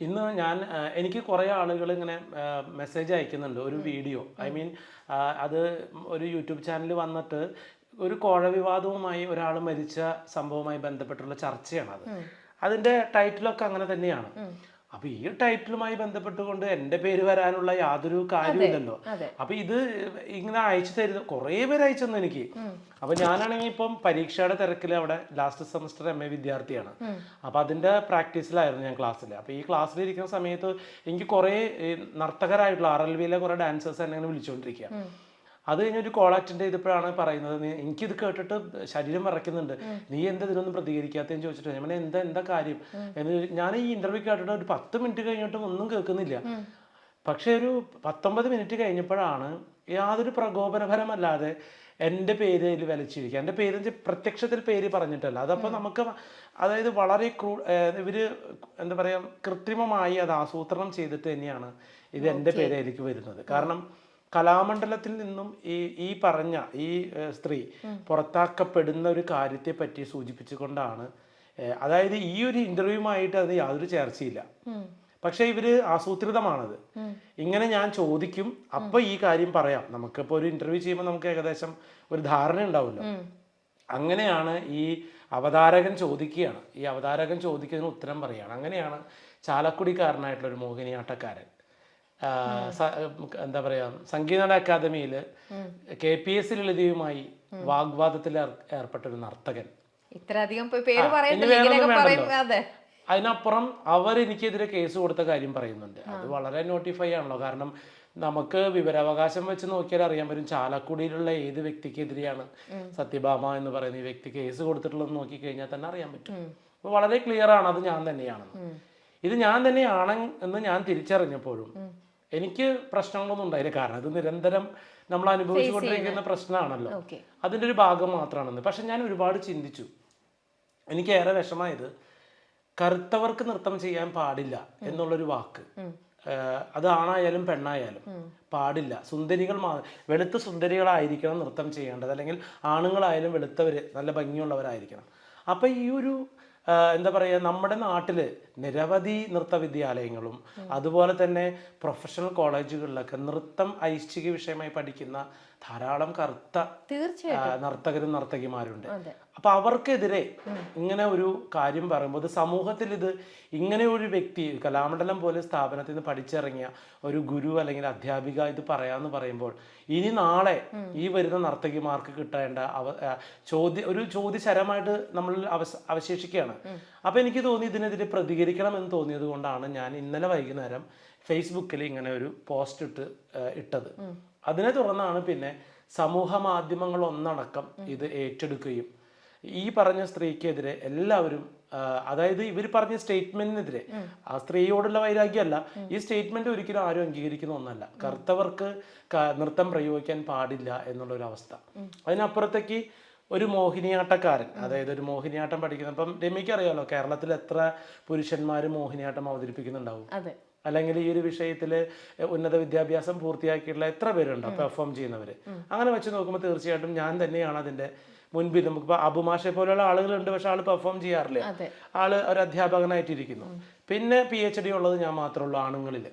ഇന്ന് ഞാൻ എനിക്ക് കുറേ ആളുകൾ ഇങ്ങനെ മെസ്സേജ് അയക്കുന്നുണ്ട് ഒരു വീഡിയോ ഐ മീൻ അത് ഒരു യൂട്യൂബ് ചാനൽ വന്നിട്ട് ഒരു കോഴ വിവാദവുമായി ഒരാൾ മരിച്ച സംഭവവുമായി ബന്ധപ്പെട്ടുള്ള ചർച്ചയാണ് അത് അതിന്റെ ടൈറ്റിലൊക്കെ അങ്ങനെ തന്നെയാണ്. അപ്പൊ ഈ ടൈറ്റിലുമായി ബന്ധപ്പെട്ടുകൊണ്ട് എന്റെ പേര് വരാനുള്ള യാതൊരു കാര്യമില്ലല്ലോ. അപ്പൊ ഇത് ഇങ്ങനെ അയച്ചു തരുന്ന കുറേ പേര് അയച്ചു തന്നു എനിക്ക് അപ്പൊ ഞാനാണെങ്കിൽ ഇപ്പം പരീക്ഷയുടെ തിരക്കിൽ അവിടെ ലാസ്റ്റ് സെമസ്റ്റർ എം എ വിദ്യാർത്ഥിയാണ്. അപ്പൊ അതിന്റെ പ്രാക്ടീസിലായിരുന്നു ഞാൻ ക്ലാസ്സിൽ അപ്പൊ ഈ ക്ലാസ്സിൽ ഇരിക്കുന്ന സമയത്ത് എനിക്ക് കുറേ നർത്തകരായിട്ടുള്ള ആർ എൽ വിയിലെ കുറെ ഡാൻസേഴ്സ് എന്നെ വിളിച്ചുകൊണ്ടിരിക്കുക അത് കഴിഞ്ഞ ഒരു കോൾ അറ്റൻഡ് ചെയ്തപ്പോഴാണ് പറയുന്നത് എനിക്ക് എനിക്കിത് കേട്ടിട്ട് ശരീരം വിറയ്ക്കുന്നുണ്ട്. നീ എന്താ ഇതിനൊന്നും പ്രതികരിക്കാത്തതെന്ന് ചോദിച്ചിട്ട് ഞാൻ എന്താ എന്താ കാര്യം? എന്ന് ഞാൻ ഈ ഇന്റർവ്യൂ കേട്ടിട്ട് ഒരു പത്ത് മിനിറ്റ് കഴിഞ്ഞിട്ടും ഒന്നും കേൾക്കുന്നില്ല. പക്ഷെ ഒരു പത്തൊമ്പത് മിനിറ്റ് കഴിഞ്ഞപ്പോഴാണ് യാതൊരു പ്രകോപനപരമല്ലാതെ എന്റെ പേര് ഇതിൽ വിലച്ചിരിക്കുക. എന്റെ പേര് പ്രത്യക്ഷത്തിൽ പേര് പറഞ്ഞിട്ടല്ല. അതപ്പോൾ നമുക്ക് അതായത് വളരെ ക്രൂ ഇവർ ഇവർ എന്താ പറയുക കൃത്രിമമായി അത് ആസൂത്രണം ചെയ്തിട്ട് തന്നെയാണ് ഇത് എന്റെ പേര് അതിലേക്ക് വരുന്നത്. കാരണം കലാമണ്ഡലത്തിൽ നിന്നും ഈ ഈ പറഞ്ഞ ഈ സ്ത്രീ പുറത്താക്കപ്പെടുന്ന ഒരു കാര്യത്തെ പറ്റി സൂചിപ്പിച്ചുകൊണ്ടാണ് അതായത് ഈ ഒരു ഇന്റർവ്യൂമായിട്ട് അത് യാതൊരു ചേർച്ചയില്ല. പക്ഷെ ഇവർ ആസൂത്രിതമാണത്. ഇങ്ങനെ ഞാൻ ചോദിക്കും അപ്പൊ ഈ കാര്യം പറയാം. നമുക്കിപ്പോ ഒരു ഇന്റർവ്യൂ ചെയ്യുമ്പോൾ നമുക്ക് ഏകദേശം ഒരു ധാരണ ഉണ്ടാവുമല്ലോ അങ്ങനെയാണ് ഈ അവതാരകൻ ചോദിക്കുകയാണ്. ഈ അവതാരകൻ ചോദിക്കുന്നതിന് ഉത്തരം പറയുകയാണ് അങ്ങനെയാണ് ചാലക്കുടിക്കാരനായിട്ടുള്ള ഒരു മോഹിനിയാട്ടക്കാരൻ. എന്താ പറയാ സംഗീത അക്കാദമിയിൽ കെ പി എസ് ലളിതയുമായി വാഗ്വാദത്തിൽ ഏർപ്പെട്ട ഒരു നർത്തകൻ. ഇത്രയധികം പേര് അതിനപ്പുറം അവർ എനിക്കെതിരെ കേസ് കൊടുത്ത കാര്യം പറയുന്നുണ്ട്. അത് വളരെ നോട്ടിഫൈ ആണല്ലോ. കാരണം നമുക്ക് വിവരാവകാശം വെച്ച് നോക്കിയാൽ അറിയാൻ പറ്റും ചാലക്കുടിയിലുള്ള ഏത് വ്യക്തിക്കെതിരെയാണ് സത്യഭാമ എന്ന് പറയുന്ന ഈ വ്യക്തി കേസ് കൊടുത്തിട്ടുള്ളത് നോക്കി കഴിഞ്ഞാൽ തന്നെ അറിയാൻ പറ്റും. അപ്പൊ വളരെ ക്ലിയർ ആണ്. അത് ഞാൻ തന്നെയാണെന്ന്. ഇത് ഞാൻ തന്നെയാണ് എന്ന് ഞാൻ തിരിച്ചറിഞ്ഞപ്പോഴും എനിക്ക് പ്രശ്നങ്ങളൊന്നും ഉണ്ടായില്ല. കാരണം ഇത് നിരന്തരം നമ്മൾ അനുഭവിച്ചുകൊണ്ടിരിക്കുന്ന പ്രശ്നമാണല്ലോ. അതിന്റെ അതിന്റെ ഒരു ഭാഗം മാത്രമാണെന്ന്. പക്ഷെ ഞാൻ ഒരുപാട് ചിന്തിച്ചു. എനിക്ക് ഏറെ വിഷമായത് കറുത്തവർക്ക് നൃത്തം ചെയ്യാൻ പാടില്ല എന്നുള്ളൊരു വാക്ക്. അത് ആണായാലും പെണ്ണായാലും പാടില്ല. സുന്ദരികൾ മാ വെളുത്ത സുന്ദരികളായിരിക്കണം നൃത്തം ചെയ്യേണ്ടത്. അല്ലെങ്കിൽ ആണുങ്ങളായാലും വെളുത്തവര് നല്ല ഭംഗിയുള്ളവരായിരിക്കണം. അപ്പൊ ഈ ഒരു എന്താ പറയുക നമ്മുടെ നാട്ടിൽ നിരവധി നൃത്ത വിദ്യാലയങ്ങളും അതുപോലെ തന്നെ പ്രൊഫഷണൽ കോളേജുകളിലൊക്കെ നൃത്തം ഐച്ഛിക വിഷയമായി പഠിക്കുന്ന ധാരാളം കറുത്ത നർത്തകരും നർത്തകിമാരുണ്ട്. അപ്പൊ അവർക്കെതിരെ ഇങ്ങനെ ഒരു കാര്യം പറയുമ്പോൾ ഇത് സമൂഹത്തിൽ ഇത് ഇങ്ങനെ ഒരു വ്യക്തി കലാമണ്ഡലം പോലെ സ്ഥാപനത്തിൽ നിന്ന് പഠിച്ചിറങ്ങിയ ഒരു ഗുരു അല്ലെങ്കിൽ അധ്യാപിക ഇത് പറയാന്ന് പറയുമ്പോൾ ഇനി നാളെ ഈ വരുന്ന നർത്തകിമാർക്ക് കിട്ടേണ്ട അവ ചോദ്യ ഒരു ചോദ്യശരമായിട്ട് നമ്മൾ അവശേഷിക്കുകയാണ്. അപ്പൊ എനിക്ക് തോന്നി ഇതിനെതിരെ പ്രതികരിക്കണം എന്ന് തോന്നിയത് കൊണ്ടാണ് ഞാൻ ഇന്നലെ വൈകുന്നേരം ഫേസ്ബുക്കിൽ ഇങ്ങനെ ഒരു പോസ്റ്റ് ഇട്ട് ഇട്ടത്. അതിനെ തുടർന്നാണ് പിന്നെ സമൂഹ മാധ്യമങ്ങൾ ഒന്നടക്കം ഇത് ഏറ്റെടുക്കുകയും ഈ പറഞ്ഞ സ്ത്രീക്കെതിരെ എല്ലാവരും അതായത് ഇവർ പറഞ്ഞ സ്റ്റേറ്റ്മെന്റിനെതിരെ ആ സ്ത്രീയോടുള്ള വൈരാഗ്യമല്ല. ഈ സ്റ്റേറ്റ്മെന്റ് ഒരിക്കലും ആരും അംഗീകരിക്കുന്ന ഒന്നല്ല. കറുത്തവർക്ക് നൃത്തം പ്രയോഗിക്കാൻ പാടില്ല എന്നുള്ള ഒരു അവസ്ഥ അതിനപ്പുറത്തേക്ക് ഒരു മോഹിനിയാട്ടക്കാരൻ അതായത് ഒരു മോഹിനിയാട്ടം പഠിക്കുന്ന ഇപ്പം രമ്യക്ക് അറിയാലോ കേരളത്തിൽ എത്ര പുരുഷന്മാർ മോഹിനിയാട്ടം അവതരിപ്പിക്കുന്നുണ്ടാവും? അല്ലെങ്കിൽ ഈ ഒരു വിഷയത്തിൽ ഉന്നത വിദ്യാഭ്യാസം പൂർത്തിയാക്കിയിട്ടുള്ള എത്ര പേരുണ്ടോ പെർഫോം ചെയ്യുന്നവർ അങ്ങനെ വെച്ച് നോക്കുമ്പോൾ തീർച്ചയായിട്ടും ഞാൻ തന്നെയാണ് അതിന്റെ മുൻപിൽ നമുക്കിപ്പോൾ അബുമാഷെ പോലെയുള്ള ആളുകളുണ്ട് പക്ഷെ ആൾ പെർഫോം ചെയ്യാറില്ല. ആൾ ഒരു അധ്യാപകനായിട്ടിരിക്കുന്നു. പിന്നെ പി എച്ച് ഡി ഉള്ളത് ഞാൻ മാത്രമുള്ള ഉള്ളൂ ആണുങ്ങളിൽ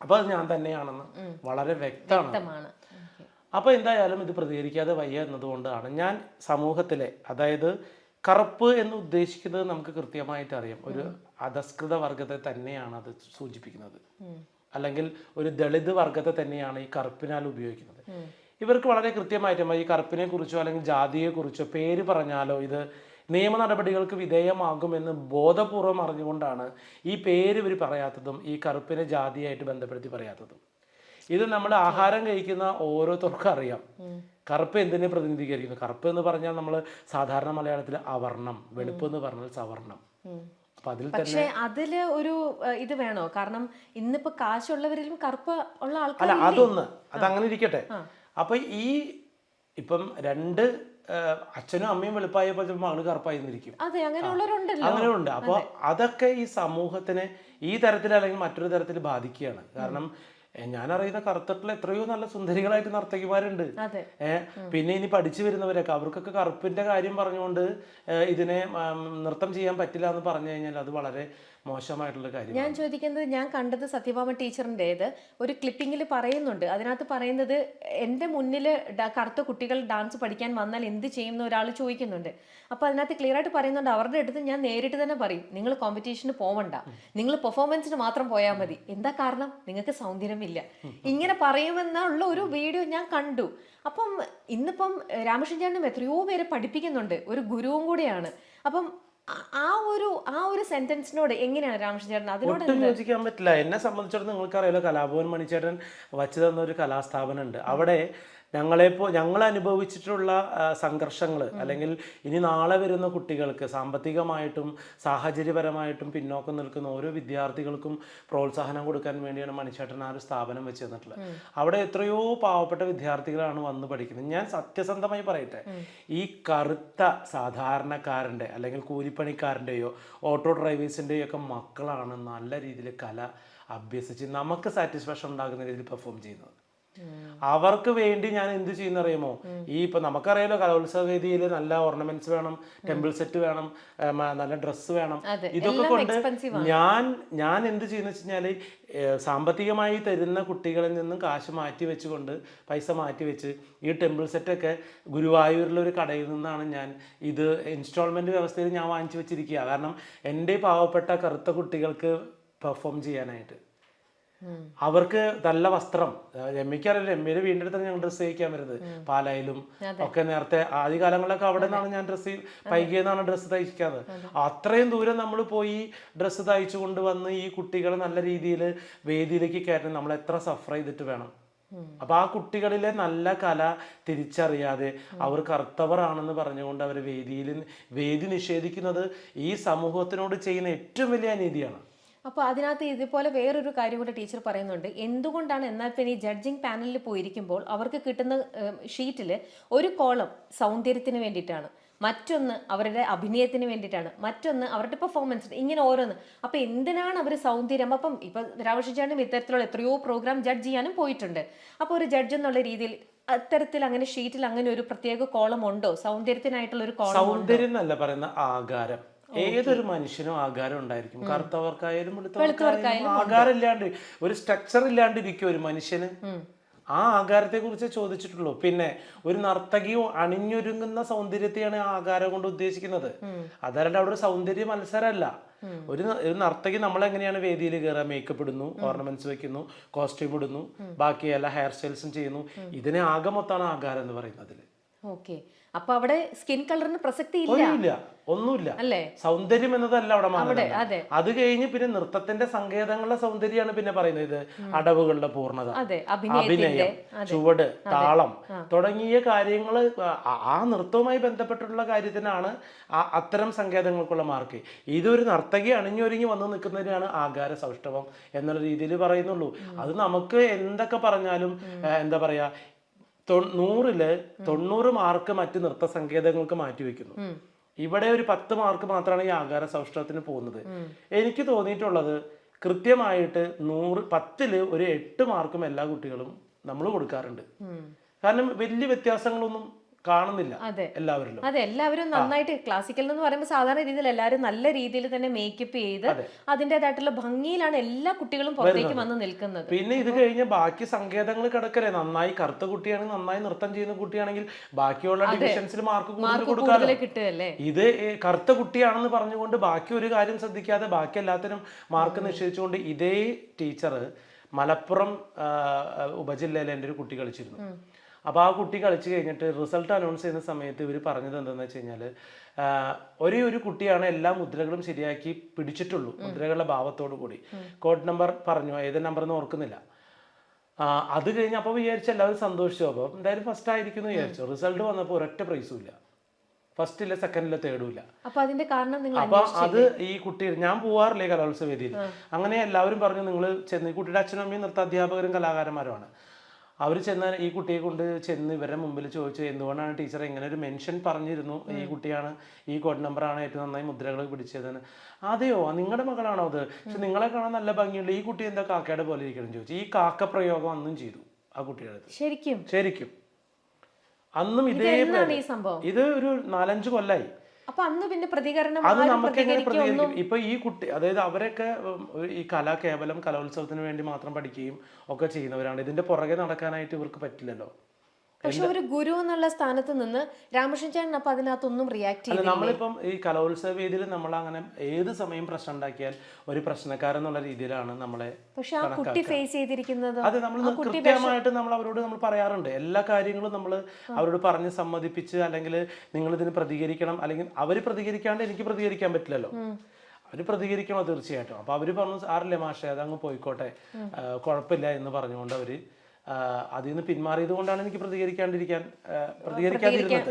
അപ്പൊ അത് ഞാൻ തന്നെയാണെന്ന് വളരെ വ്യക്തമാണ്. അപ്പൊ എന്തായാലും ഇത് പ്രതികരിക്കാതെ വയ്യ എന്നതുകൊണ്ടാണ് ഞാൻ സമൂഹത്തിലെ അതായത് കറുപ്പ് എന്ന് ഉദ്ദേശിക്കുന്നത് നമുക്ക് കൃത്യമായിട്ട് അറിയാം. ഒരു അധസ്കൃത വർഗത്തെ തന്നെയാണ് അത് സൂചിപ്പിക്കുന്നത്. അല്ലെങ്കിൽ ഒരു ദളിത് വർഗത്തെ തന്നെയാണ് ഈ കറുപ്പിനാൽ ഉപയോഗിക്കുന്നത്. ഇവർക്ക് വളരെ കൃത്യമായിട്ട് ഈ കറുപ്പിനെ കുറിച്ചോ അല്ലെങ്കിൽ ജാതിയെ കുറിച്ചോ പേര് പറഞ്ഞാലോ ഇത് നിയമ നടപടികൾക്ക് വിധേയമാകുമെന്ന് ബോധപൂർവം അറിഞ്ഞുകൊണ്ടാണ് ഈ പേര് ഇവർ പറയാത്തതും ഈ കറുപ്പിനെ ജാതിയായിട്ട് ബന്ധപ്പെടുത്തി പറയാത്തതും. ഇത് നമ്മൾ ആഹാരം കഴിക്കുന്ന ഓരോരുത്തർക്കും അറിയാം. കറുപ്പ് എന്തിനെ പ്രതിനിധീകരിക്കുന്നു? കറുപ്പ് എന്ന് പറഞ്ഞാൽ നമ്മൾ സാധാരണ മലയാളത്തിൽ അവർണം വെളുപ്പ് എന്ന് പറഞ്ഞാൽ സവർണം പക്ഷേ അതിൽ തന്നെ പക്ഷെ അതിൽ ഒരു ഇത് വേണോ? കാരണം ഇന്നിപ്പോ കാശുള്ളവരിലും കറുപ്പ് ഉള്ള ആൾക്കാർ അല്ല അത് അങ്ങനെ ഇരിക്കട്ടെ. അപ്പൊ ഈ ഇപ്പം രണ്ട് അച്ഛനും അമ്മയും വെളുപ്പായപ്പോൾ ചിലപ്പോൾ മകൾ കറുപ്പായി നിന്നിരിക്കും അങ്ങനെയുണ്ട്. അപ്പോൾ അതൊക്കെ ഈ സമൂഹത്തിനെ ഈ തരത്തിൽ അല്ലെങ്കിൽ മറ്റൊരു തരത്തിൽ ബാധിക്കുകയാണ്. കാരണം ഞാൻ അറിയുന്ന കറുത്തിട്ടുള്ള എത്രയോ നല്ല സുന്ദരികളായിട്ട് നർത്തകിമാരുണ്ട്. ഏഹ് പിന്നെ ഇനി പഠിച്ചു വരുന്നവരൊക്കെ അവർക്കൊക്കെ കറുപ്പിന്റെ കാര്യം പറഞ്ഞുകൊണ്ട് ഇതിനെ നൃത്തം ചെയ്യാൻ പറ്റില്ല എന്ന് പറഞ്ഞു കഴിഞ്ഞാൽ അത് വളരെ മോശമായിട്ടുള്ള കാര്യം ഞാൻ ചോദിക്കുന്നത് ഞാൻ കണ്ടത് സത്യഭാമ ടീച്ചറിന്റെത് ഒരു ക്ലിപ്പിങ്ങിൽ പറയുന്നുണ്ട്. അതിനകത്ത് പറയുന്നത് എന്റെ മുന്നിൽ കറുത്ത കുട്ടികൾ ഡാൻസ് പഠിക്കാൻ വന്നാൽ എന്ത് ചെയ്യുമെന്ന് ഒരാൾ ചോദിക്കുന്നുണ്ട്. അപ്പോൾ അതിനകത്ത് ക്ലിയർ ആയിട്ട് പറയുന്നുണ്ട്. അവരുടെ അടുത്ത് ഞാൻ നേരിട്ട് തന്നെ പറയും നിങ്ങൾ കോമ്പറ്റീഷന് പോവണ്ട. നിങ്ങൾ പെർഫോമൻസിന് മാത്രം പോയാൽ മതി. എന്താ കാരണം? നിങ്ങൾക്ക് സൗന്ദര്യമില്ല. ഇങ്ങനെ പറയുമെന്നുള്ള ഒരു വീഡിയോ ഞാൻ കണ്ടു. അപ്പം ഇന്നിപ്പം രാമകൃഷ്ണൻ ചേട്ടനും എത്രയോ പേരെ പഠിപ്പിക്കുന്നുണ്ട്. ഒരു ഗുരുവും കൂടിയാണ്. അപ്പം ആ- ഒരു ആ ഒരു സെന്റൻസിനോട് എങ്ങനെയാണ് രാമകൃഷ്ണൻ അതിനോട് യോജിക്കാൻ പറ്റില്ല. എന്നെ സംബന്ധിച്ചിടത്തോളം നിങ്ങൾക്കറിയാലോ കലാഭവൻ മണിച്ചേട്ടൻ വച്ചു തന്ന ഒരു കലാസ്ഥാപനം ഉണ്ട് അവിടെ ഞങ്ങളെപ്പോ ഞങ്ങൾ അനുഭവിച്ചിട്ടുള്ള സംഘർഷങ്ങൾ അല്ലെങ്കിൽ ഇനി നാളെ വരുന്ന കുട്ടികൾക്ക് സാമ്പത്തികമായിട്ടും സാഹചര്യപരമായിട്ടും പിന്നോക്കം നിൽക്കുന്ന ഓരോ വിദ്യാർത്ഥികൾക്കും പ്രോത്സാഹനം കൊടുക്കാൻ വേണ്ടിയാണ് മണിച്ചേട്ടൻ ആ ഒരു സ്ഥാപനം വെച്ച് തന്നിട്ടുള്ളത്. അവിടെ എത്രയോ പാവപ്പെട്ട വിദ്യാർത്ഥികളാണ് വന്ന് പഠിക്കുന്നത്. ഞാൻ സത്യസന്ധമായി പറയട്ടെ ഈ കറുത്ത സാധാരണക്കാരന്റെ അല്ലെങ്കിൽ കൂലിപ്പണിക്കാരന്റെയോ ഓട്ടോ ഡ്രൈവേഴ്സിന്റെയോ ഒക്കെ മക്കളാണ് നല്ല രീതിയിൽ കല അഭ്യസിച്ച് നമുക്ക് സാറ്റിസ്ഫാക്ഷൻ ഉണ്ടാകുന്ന രീതിയിൽ പെർഫോം ചെയ്യുന്നത്. അവർക്ക് വേണ്ടി ഞാൻ എന്ത് ചെയ്യുന്ന അറിയുമോ ഈ ഇപ്പൊ നമുക്കറിയാലോ കലോത്സവ വേദിയിൽ നല്ല ഓർണമെന്റ്സ് വേണം ടെമ്പിൾ സെറ്റ് വേണം നല്ല ഡ്രസ്സ് വേണം. ഇതൊക്കെ കൊണ്ട് ഞാൻ ഞാൻ എന്ത് ചെയ്യുന്ന വെച്ച് കഴിഞ്ഞാൽ സാമ്പത്തികമായി തരുന്ന കുട്ടികളിൽ നിന്നും കാശ് മാറ്റി വെച്ചുകൊണ്ട് പൈസ മാറ്റി വെച്ച് ഈ ടെമ്പിൾ സെറ്റൊക്കെ ഗുരുവായൂരിലെ ഒരു കടയിൽ നിന്നാണ് ഞാൻ ഇത് ഇൻസ്റ്റാൾമെന്റ് വ്യവസ്ഥയിൽ ഞാൻ വാങ്ങിച്ചു വെച്ചിരിക്കുക. കാരണം എന്റെ പാവപ്പെട്ട കറുത്ത കുട്ടികൾക്ക് പെർഫോം ചെയ്യാനായിട്ട്. അവർക്ക് നല്ല വസ്ത്രം. രമ്യക്കറിയില്ല രമ്യയുടെ വീടിന്റെ അടുത്താണ് ഞങ്ങൾ ഡ്രസ്സ് തയ്ക്കാൻ വരുന്നത്. പാലായിലും ഒക്കെ നേരത്തെ ആദ്യ കാലങ്ങളിലൊക്കെ അവിടെ നിന്നാണ് ഞാൻ ഡ്രസ്സ് പൈകിയെന്നാണ് ഡ്രസ്സ് തയ്ക്കാറ്. അത്രയും ദൂരം നമ്മൾ പോയി ഡ്രസ്സ് തയ്ച്ചു കൊണ്ടുവന്ന് ഈ കുട്ടികളെ നല്ല രീതിയിൽ വേദിയിലേക്ക് കയറ്റണം. നമ്മൾ എത്ര സഫർ ചെയ്തിട്ട് വേണം. അപ്പൊ ആ കുട്ടികളിലെ നല്ല കല തിരിച്ചറിയാതെ അവർ കറുത്തവരാണെന്ന് പറഞ്ഞുകൊണ്ട് അവർ വേദിയിൽ വേദി നിഷേധിക്കുന്നത് ഈ സമൂഹത്തിനോട് ചെയ്യുന്ന ഏറ്റവും വലിയ അനീതിയാണ്. അപ്പോൾ അതിനകത്ത് ഇതുപോലെ വേറൊരു കാര്യം കൂടെ ടീച്ചർ പറയുന്നുണ്ട്. എന്തുകൊണ്ടാണ് എന്നാൽ പിന്നെ ഈ ജഡ്ജിങ് പാനലിൽ പോയിരിക്കുമ്പോൾ അവർക്ക് കിട്ടുന്ന ഷീറ്റിൽ ഒരു കോളം സൗന്ദര്യത്തിന് വേണ്ടിയിട്ടാണ്. മറ്റൊന്ന് അവരുടെ അഭിനയത്തിന് വേണ്ടിയിട്ടാണ്. മറ്റൊന്ന് അവരുടെ പെർഫോമൻസ് ഇങ്ങനെ ഓരോന്ന്. അപ്പൊ എന്തിനാണ് അവർ സൗന്ദര്യം? അപ്പം ഇപ്പൊ രാമകൃഷ്ണചാണ്ടും ഇത്തരത്തിലുള്ള എത്രയോ പ്രോഗ്രാം ജഡ്ജ് ചെയ്യാനും പോയിട്ടുണ്ട്. അപ്പോൾ ഒരു ജഡ്ജ് എന്നുള്ള രീതിയിൽ അത്തരത്തിൽ അങ്ങനെ ഷീറ്റിൽ അങ്ങനെ ഒരു പ്രത്യേക കോളം ഉണ്ടോ? സൗന്ദര്യത്തിനായിട്ടുള്ള ഒരു കോളം സൗന്ദര്യം എന്നല്ല പറയുന്ന ആകാരം. ഏതൊരു മനുഷ്യനും ആകാരം ഉണ്ടായിരിക്കും. കറുത്തവർക്കായാലും വെളുത്തവർക്കായാലും ആകാരം ഇല്ലാണ്ട് ഒരു സ്ട്രക്ചർ ഇല്ലാണ്ട് ഇരിക്കും ഒരു മനുഷ്യന്? ആ ആകാരത്തെ കുറിച്ച് ചോദിച്ചിട്ടുള്ളൂ. പിന്നെ ഒരു നർത്തകിയോ അണിഞ്ഞൊരുങ്ങുന്ന സൗന്ദര്യത്തെയാണ് ആ ആകാരം കൊണ്ട് ഉദ്ദേശിക്കുന്നത്. അതല്ലാണ്ട് അവിടെ ഒരു സൗന്ദര്യ മത്സരമല്ല. ഒരു നർത്തകി നർത്തകി നമ്മളെങ്ങനെയാണ് വേദിയിൽ കയറുക മേക്കപ്പ് ഇടുന്നു ഓർണമെന്റ്സ് വെക്കുന്നു കോസ്റ്റ്യൂം ഇടുന്നു ബാക്കി എല്ലാ ഹെയർ സ്റ്റൈൽസും ചെയ്യുന്നു. ഇതിനെ ആകെ മൊത്തമാണ് ആകാരം എന്ന് പറയുന്നതിൽ ഓക്കെ. അപ്പൊ അവിടെ സ്കിൻ കളറിന് പ്രസക്തി ഇല്ല ഒന്നുമില്ല. അല്ലേ? സൗന്ദര്യം എന്നതല്ല അവിടെ മാനദണ്ഡം. അതെ. കഴിഞ്ഞ് പിന്നെ നൃത്തത്തിന്റെ സങ്കേതങ്ങളുടെ സൗന്ദര്യമാണ് പിന്നെ പറയുന്നത് ഇത് അടവുകളുടെ പൂർണത അഭിനയം ചുവട് താളം തുടങ്ങിയ കാര്യങ്ങൾ ആ നൃത്തവുമായി ബന്ധപ്പെട്ടിട്ടുള്ള കാര്യത്തിനാണ് അത്തരം സങ്കേതങ്ങൾക്കുള്ള മാർക്ക്. ഇതൊരു നർത്തകി അണിഞ്ഞൊരുങ്ങി വന്ന് നിൽക്കുന്നതിനാണ് ആകാര സൗഷ്ഠവം എന്നുള്ള രീതിയിൽ പറയുന്നുള്ളൂ. അത് നമുക്ക് എന്തൊക്കെ പറഞ്ഞാലും എന്താ പറയാ നൂറിൽ തൊണ്ണൂറ് മാർക്ക് മറ്റ് നൃത്ത സങ്കേതങ്ങൾക്ക് മാറ്റിവെക്കുന്നു ഇവിടെ ഒരു പത്ത് മാർക്ക് മാത്രമാണ് ഈ ആകാര സൗഷ്ടവത്തിന് പോകുന്നത്. എനിക്ക് തോന്നിയിട്ടുള്ളത് കൃത്യമായിട്ട് നൂറ് പത്തിൽ ഒരു എട്ട് മാർക്കും എല്ലാ കുട്ടികളും നമ്മൾ കൊടുക്കാറുണ്ട്. കാരണം വലിയ വ്യത്യാസങ്ങളൊന്നും കാണുന്നില്ല അതെ. എല്ലാവരിലും. അതെ എല്ലാവരും നന്നായിട്ട് ക്ലാസിക്കൽ എന്ന് പറയുമ്പോൾ സാധാരണ രീതിയിൽ എല്ലാവരും നല്ല രീതിയിൽ തന്നെ മേക്കപ്പ് ചെയ്ത് അതിന്റെതായിട്ടുള്ള ഭംഗിയിലാണ് എല്ലാ കുട്ടികളും പുറത്തേക്ക് വന്ന് നിൽക്കുന്നത്. പിന്നെ ഇത് കഴിഞ്ഞ ബാക്കി സങ്കേതങ്ങൾ കിടക്കരെ നന്നായി കറുത്ത കുട്ടിയാണെങ്കിൽ നന്നായി നൃത്തം ചെയ്യുന്ന കുട്ടിയാണെങ്കിൽ ബാക്കിയുള്ള ഡിവിഷൻസിൽ മാർക്ക് കൂടുതൽ കിട്ടുകയല്ലേ? ഇത് കറുത്ത കുട്ടിയാണെന്ന് പറഞ്ഞുകൊണ്ട് ബാക്കി ഒരു കാര്യം ശ്രദ്ധിക്കാതെ ബാക്കി എല്ലാത്തിനും മാർക്ക് നിഷേധിച്ചുകൊണ്ട് ഇതേ ടീച്ചർ മലപ്പുറം ഉപജില്ലയിലെ എന്റെ ഒരു കുട്ടി കളിച്ചിരുന്നു. അപ്പോൾ ആ കുട്ടി കളിച്ച് കഴിഞ്ഞിട്ട് റിസൾട്ട് അനൗൺസ് ചെയ്യുന്ന സമയത്ത് ഇവർ പറഞ്ഞത് എന്താണെന്ന് വെച്ച് കഴിഞ്ഞാൽ ഒരേ ഒരു കുട്ടിയാണ് എല്ലാ മുദ്രകളും ശരിയാക്കി പിടിച്ചിട്ടുള്ളൂ മുദ്രകളുടെ ഭാവത്തോടു കൂടി. കോഡ് നമ്പർ പറഞ്ഞു ഏത് നമ്പർ എന്ന് ഓർക്കുന്നില്ല. അത് കഴിഞ്ഞ് അപ്പോൾ വിചാരിച്ചു എല്ലാവരും സന്തോഷിച്ചു. അപ്പോൾ എന്തായാലും ഫസ്റ്റ് ആയിരിക്കും എന്ന് വിചാരിച്ചു. റിസൾട്ട് വന്നപ്പോൾ ഒരൊറ്റ പ്രൈസും ഇല്ല. ഫസ്റ്റില്ല സെക്കൻഡില്ല തേർഡും ഇല്ല അപ്പൊ അതിന്റെ കാരണം നിങ്ങൾ അപ്പൊ അത് ഈ കുട്ടി ഞാൻ പോവാറില്ലേ കലോത്സവ വേദിയിൽ? അങ്ങനെ എല്ലാവരും പറഞ്ഞു നിങ്ങൾ ചെന്ന് കുട്ടിയുടെ അച്ഛനും അമ്മയും നൃത്താധ്യാപകരും കലാകാരന്മാരുമാണ്. അവർ ചെന്ന് ഈ കുട്ടിയെ കൊണ്ട് ചെന്ന് ഇവരുടെ മുമ്പിൽ ചോദിച്ചു എന്തുകൊണ്ടാണ് ടീച്ചർ ഇങ്ങനെ ഒരു മെൻഷൻ പറഞ്ഞിരുന്നു ഈ കുട്ടിയാണ്? ഈ കോഡ് നമ്പറാണ് ഏറ്റവും നന്നായി മുദ്രകൾ പിടിച്ചതെന്ന്. അതെയോ? നിങ്ങളുടെ മകളാണോ അത്? പക്ഷെ നിങ്ങളെ കാണാൻ നല്ല ഭംഗിയുണ്ട്. ഈ കുട്ടി എന്താ കാക്കയുടെ പോലെ ഇരിക്കണം ചോദിച്ചു. ഈ കാക്ക പ്രയോഗം അന്നും ചെയ്തു ആ കുട്ടിയുടെ ശരിക്കും? ശരിക്കും. അന്നും ഇതേ ഇത് ഒരു നാലഞ്ച് കൊല്ലായി. അപ്പൊ അന്ന് പിന്നെ പ്രതികരണം അത് നമുക്ക് എങ്ങനെ പ്രതികരിക്കും? ഇപ്പൊ ഈ കുട്ടി അതായത് അവരൊക്കെ ഈ കല കേവലം കലോത്സവത്തിന് വേണ്ടി മാത്രം പഠിക്കുകയും ഒക്കെ ചെയ്യുന്നവരാണ്. ഇതിന്റെ പുറകെ നടക്കാനായിട്ട് ഇവർക്ക് പറ്റില്ലല്ലോ. പക്ഷെ ഒരു ഗുരു എന്നുള്ള സ്ഥാനത്ത് നിന്ന് രാമകൃഷ്ണൻ ചേട്ടൻ അപ്പൊ അതിനകത്തൊന്നും റിയാക്ട് ചെയ്യില്ല നമ്മളിപ്പം ഈ കലോത്സവ വേദിയിൽ നമ്മൾ അങ്ങനെ ഏത് സമയം പ്രശ്നം ഉണ്ടാക്കിയാൽ ഒരു പ്രശ്നക്കാരെന്നുള്ള രീതിയിലാണ് നമ്മളെ പക്ഷെ ആ കുട്ടി ഫേസ് ചെയ്തിരിക്കുന്നത് അത് നമ്മൾ കൃത്യമായിട്ട് നമ്മൾ അവരോട് നമ്മൾ പറയാറുണ്ട്. എല്ലാ കാര്യങ്ങളും നമ്മൾ അവരോട് പറഞ്ഞ് സമ്മതിപ്പിച്ച് അല്ലെങ്കിൽ നിങ്ങൾ ഇതിന് പ്രതികരിക്കണം അല്ലെങ്കിൽ അവർ പ്രതികരിക്കാണ്ട് എനിക്ക് പ്രതികരിക്കാൻ പറ്റില്ലല്ലോ. അവർ പ്രതികരിക്കണോ തീർച്ചയായിട്ടും. അപ്പൊ അവർ പറഞ്ഞു സാറില്ലേ മാഷേ അതങ്ങ് പോയിക്കോട്ടെ. കുഴപ്പമില്ല എന്ന് പറഞ്ഞുകൊണ്ട് അവർ അതിൽ നിന്ന് പിന്മാറിയത് കൊണ്ടാണ് എനിക്ക് പ്രതികരിക്കാണ്ടിരിക്കാൻ പ്രതികരിക്കാതിരുന്നത്.